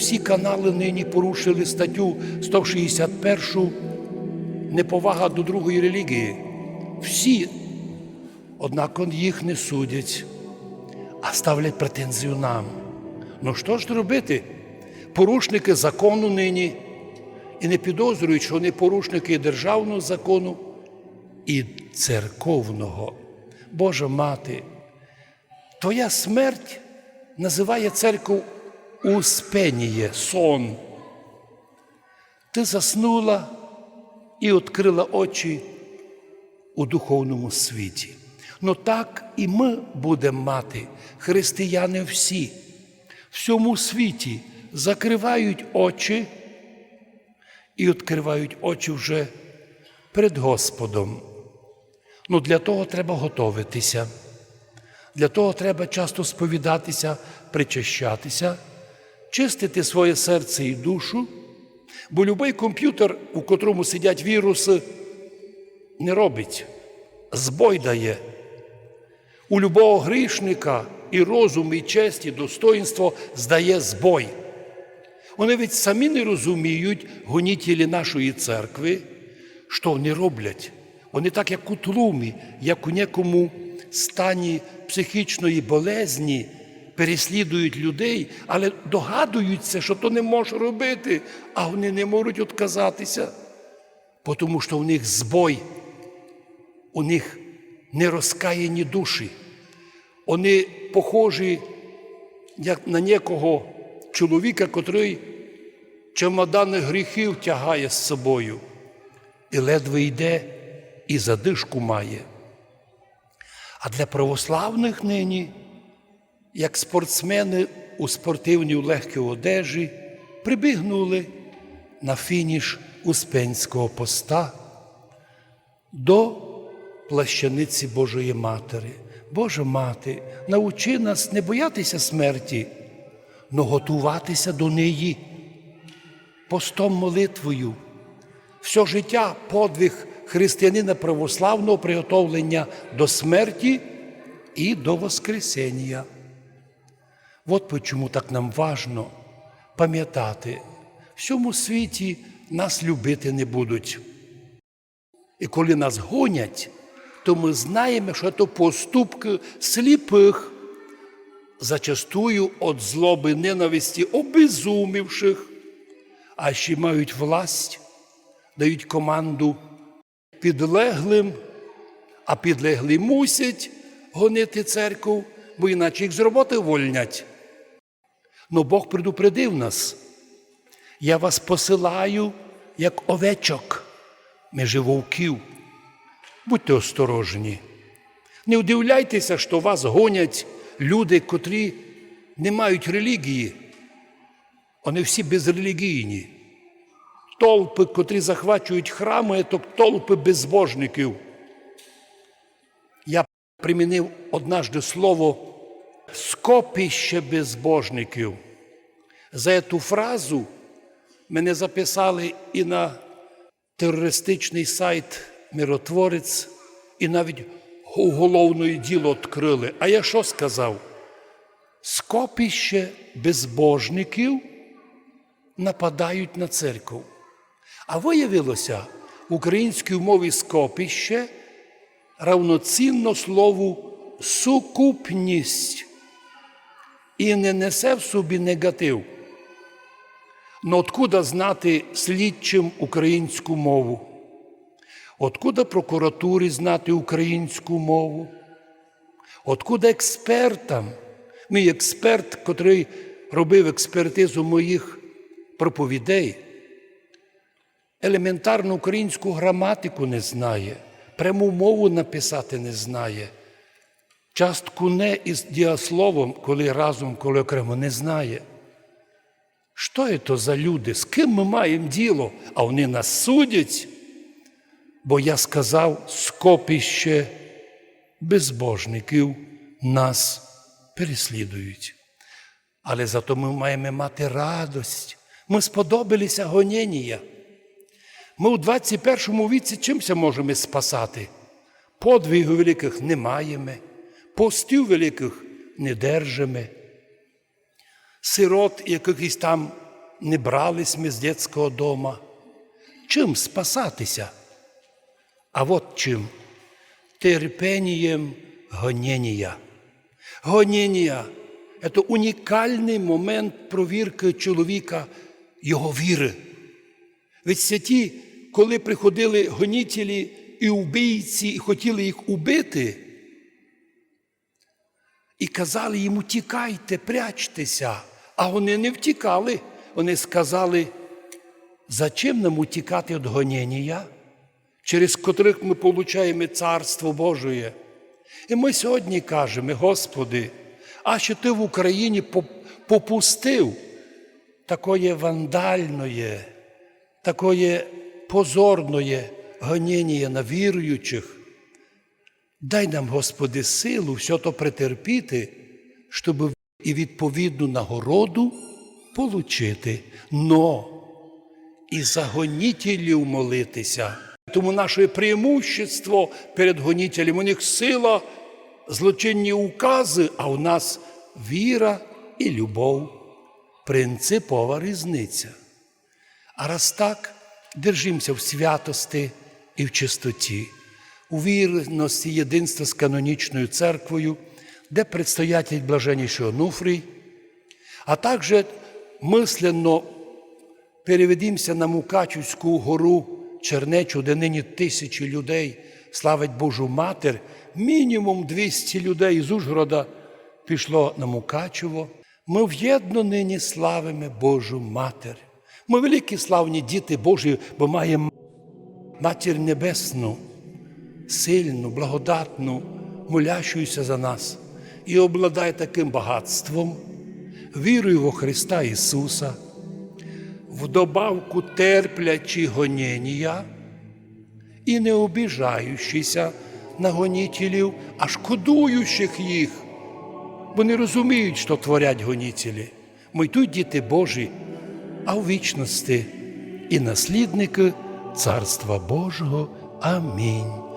всі канали нині порушили статтю 161 неповага до другої релігії. Всі, однак їх не судять, а ставлять претензію нам. Ну що ж робити? Порушники закону нині і не підозрюють, що вони порушники державного закону і церковного. Божа мати, твоя смерть називає церкву успеніє, сон. Ти заснула і відкрила очі у духовному світі. Ну так і ми будемо мати, християни всі, всьому світі закривають очі і відкривають очі вже перед Господом. Ну, для того треба готовитися. Для того треба часто сповідатися, причащатися, чистити своє серце і душу, бо будь-який комп'ютер, у котрому сидять віруси, не робить, збой дає. У любого грішника і розум, і честь, і достоїнство здає збой. Вони ведь самі не розуміють, гонітелі нашої церкви, що вони роблять. Вони так, як у тлумі, як у некому стані психічної болезні, переслідують людей, але догадуються, що то не може робити, а вони не можуть відказатися, тому що в них збой, у них нерозкаяні душі. Вони похожі як на некого чоловіка, котрий чемодани гріхів тягає з собою і ледве йде і задишку має. А для православних нині, як спортсмени у спортивній легкій одежі, прибігнули на фініш Успенського поста до плащаниці Божої Матері. Божа Мати, научи нас не боятися смерті, но готуватися до неї постом молитвою. Все життя подвиг християнина православного приготовлення до смерті і до Воскресення. От чому так нам важно пам'ятати, в цьому світі нас любити не будуть. І коли нас гонять, то ми знаємо, що це поступки сліпих, зачастую від злоби ненависті обезумівших, а ще мають власть, дають команду підлеглим, а підлеглі мусять гонити церкву, бо іначе їх з роботи вольнять. Но Бог предупредив нас. Я вас посилаю, як овечок між вовків. Будьте осторожні. Не удивляйтеся, що вас гонять люди, котрі не мають релігії. Вони всі безрелігійні. Толпи, котрі захвачують храми, то толпи безбожників. Я примінив однажды слово скопище безбожників. За цю фразу мене записали і на терористичний сайт Миротворець, і навіть уголовне діло відкрили. А я що сказав? Скопище безбожників нападають на церкву. А виявилося, в українській мові скопище равноцінно слову сукупність і не несе в собі негатив. Но откуда знати слідчим українську мову? Откуда прокуратурі знати українську мову? Откуда експертам? Мій експерт, котрий робив експертизу моїх проповідей, елементарну українську граматику не знає, пряму мову написати не знає, частку не із діасловом, коли разом, коли окремо не знає. Що це за люди? З ким ми маємо діло? А вони нас судять? Бо я сказав, скопище безбожників нас переслідують. Але зато ми маємо мати радость. Ми сподобалися гоніння. Ми у 21 віці чимся можемо спасати? Подвигів великих не маємо, постів великих не держимо. Сирот якихось там не брались ми з дитячого дома. Чим спасатися? А от чим? Терпением гонения. Гонення – це унікальний момент провірки чоловіка, його віри. Ведь святі, коли приходили гонітелі і вбійці, і хотіли їх убити, і казали йому, тікайте, прячтеся. А вони не втікали. Вони сказали, зачем нам утікати від гонення, через котрих ми получаємо Царство Божие. І ми сьогодні кажемо, Господи, а що ти в Україні попустив такое вандальне, такое позорне гонення на віруючих. Дай нам, Господи, силу все то претерпіти, щоб і відповідну нагороду получити, но і за гонітелів молитися. Тому наше преимущество перед гонітелем, у них сила, злочинні укази, а у нас віра і любов. Принципова різниця. А раз так, держимося в святості і в чистоті, у вірності єдинства з канонічною церквою, де предстоятель блаженніший Онуфрій, а також мисленно переведімося на Мукачівську гору Чернечу, де нині тисячі людей славить Божу Матір, мінімум 200 людей з Ужгорода пішло на Мукачево. Ми в'єдно нині славимо Божу Матір. Ми великі славні діти Божі, бо маємо Матір Небесну, сильну, благодатну, молящуюся за нас і обладає таким багатством, вірою во Христа Ісуса, в добавку терплячи гонення і не обіжаючися на гонітелів, а шкодуючих їх, бо не розуміють, що творять гонітелі. Ми тут діти Божі, а в вічності і наслідники Царства Божого. Амінь.